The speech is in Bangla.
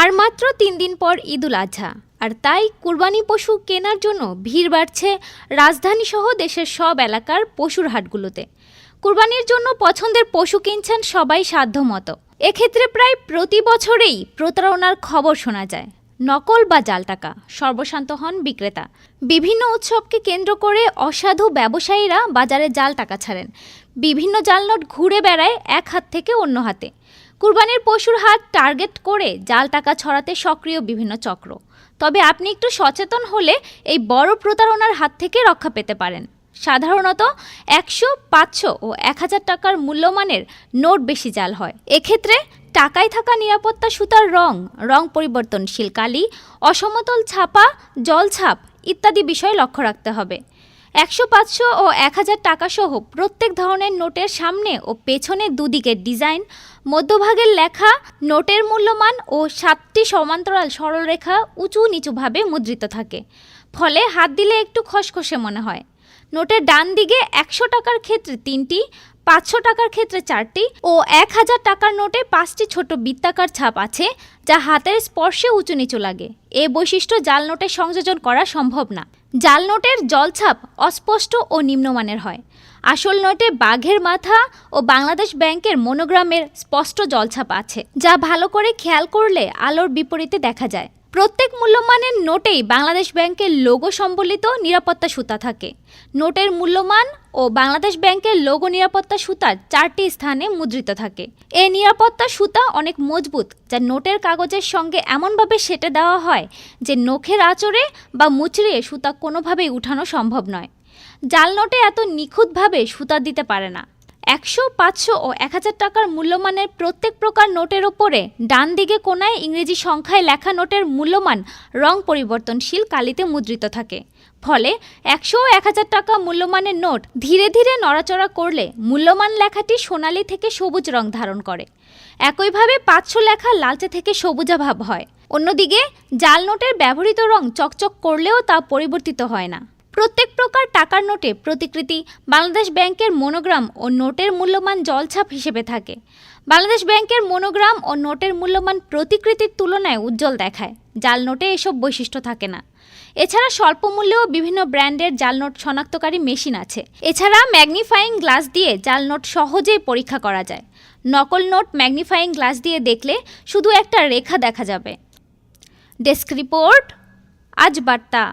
আর মাত্র তিন দিন পর ঈদুল আজহা আর তাই কুরবানি পশু কেনার জন্য ভিড় বাড়ছে রাজধানী সহ দেশের সব এলাকার পশুর হাটগুলোতে। কুরবানির জন্য পছন্দের পশু কিনছেন সবাই সাধ্যমতো। এক্ষেত্রে প্রায় প্রতি বছরেই প্রতারণার খবর শোনা যায়। নকল বা জাল টাকা, সর্বশান্ত হন বিক্রেতা। বিভিন্ন উৎসবকে কেন্দ্র করে অসাধু ব্যবসায়ীরা বাজারে জাল টাকা ছাড়েন। বিভিন্ন জাল নোট ঘুরে বেড়ায় এক হাত থেকে অন্য হাতে। কুরবানির পশুর হাট টার্গেট করে জাল টাকা ছড়াতে সক্রিয় বিভিন্ন চক্র। তবে আপনি একটু সচেতন হলে এই বড় প্রতারণার হাত থেকে রক্ষা পেতে পারেন। সাধারণত একশো, পাঁচশো ও এক হাজার টাকার মূল্যমানের নোট বেশি জাল হয়। এক্ষেত্রে টাকায় থাকা নিরাপত্তা সুতার রং রং পরিবর্তনশীল কালি, অসমতল ছাপা জলছাপ ইত্যাদি বিষয় লক্ষ্য রাখতে হবে। একশো পাঁচশো ও এক হাজার টাকাসহ প্রত্যেক ধরনের নোটের সামনে ও পেছনে দুদিকের ডিজাইন, মধ্যভাগের লেখা, নোটের মূল্যমান ও সাতটি সমান্তরাল সরলরেখা উঁচু নিচুভাবে মুদ্রিত থাকে। ফলে হাত দিলে একটু খসখসে মনে হয়। নোটের ডান দিকে একশো টাকার ক্ষেত্রে তিনটি, পাঁচশো টাকার ক্ষেত্রে চারটি ও এক হাজার টাকার নোটে পাঁচটি ছোট বৃত্তাকার ছাপ আছে, যা হাতের স্পর্শে উঁচু নিচু লাগে। এ বৈশিষ্ট্য জাল নোটে সংযোজন করা সম্ভব না। জাল নোটের জলছাপ অস্পষ্ট ও নিম্নমানের হয়। আসল নোটে বাঘের মাথা ও বাংলাদেশ ব্যাংকের মনোগ্রামের স্পষ্ট জলছাপ আছে, যা ভালো করে খেয়াল করলে আলোর বিপরীতে দেখা যায়। প্রত্যেক মূল্যমানের নোটেই বাংলাদেশ ব্যাংকের লোগো সম্বলিত নিরাপত্তা সুতা থাকে। নোটের মূল্যমান ও বাংলাদেশ ব্যাংকের লোগো নিরাপত্তা সুতার চারটি স্থানে মুদ্রিত থাকে। এই নিরাপত্তা সুতা অনেক মজবুত, যা নোটের কাগজের সঙ্গে এমনভাবে সেটে দেওয়া হয় যে নখের আঁচড়ে বা মুচড়িয়ে সুতা কোনোভাবেই উঠানো সম্ভব নয়। জাল নোটে এত নিখুঁতভাবে সুতা দিতে পারে না। একশো, পাঁচশো ও এক হাজার টাকার মূল্যমানের প্রত্যেক প্রকার নোটের ওপরে ডান দিকে কোনায় ইংরেজি সংখ্যায় লেখা নোটের মূল্যমান রং পরিবর্তনশীল কালিতে মুদ্রিত থাকে। ফলে একশো ও এক হাজার টাকা মূল্যমানের নোট ধীরে ধীরে নড়াচড়া করলে মূল্যমান লেখাটি সোনালি থেকে সবুজ রং ধারণ করে। একইভাবে পাঁচশো লেখা লালচে থেকে সবুজাভাব হয়। অন্যদিকে জাল নোটের ব্যবহৃত রং চকচক করলেও তা পরিবর্তিত হয় না। প্রত্যেক প্রকার টাকার নোটে প্রতিকৃতি বাংলাদেশ ব্যাংকের মনোগ্রাম ও নোটের মূল্যমান জলছাপ হিসেবে থাকে। বাংলাদেশ ব্যাংকের মনোগ্রাম ও নোটের মূল্যমান প্রতিকৃতির তুলনায় উজ্জ্বল দেখায়। জাল নোটে এসব বৈশিষ্ট্য থাকে না। এছাড়া স্বল্প মূল্যেও বিভিন্ন ব্র্যান্ডের জাল নোট শনাক্তকারী মেশিন আছে। এছাড়া ম্যাগনিফাইং গ্লাস দিয়ে জাল নোট সহজেই পরীক্ষা করা যায়। নকল নোট ম্যাগনিফাইং গ্লাস দিয়ে দেখলে শুধু একটা রেখা দেখা যাবে। ডেস্ক রিপোর্ট, আজ বার্তা।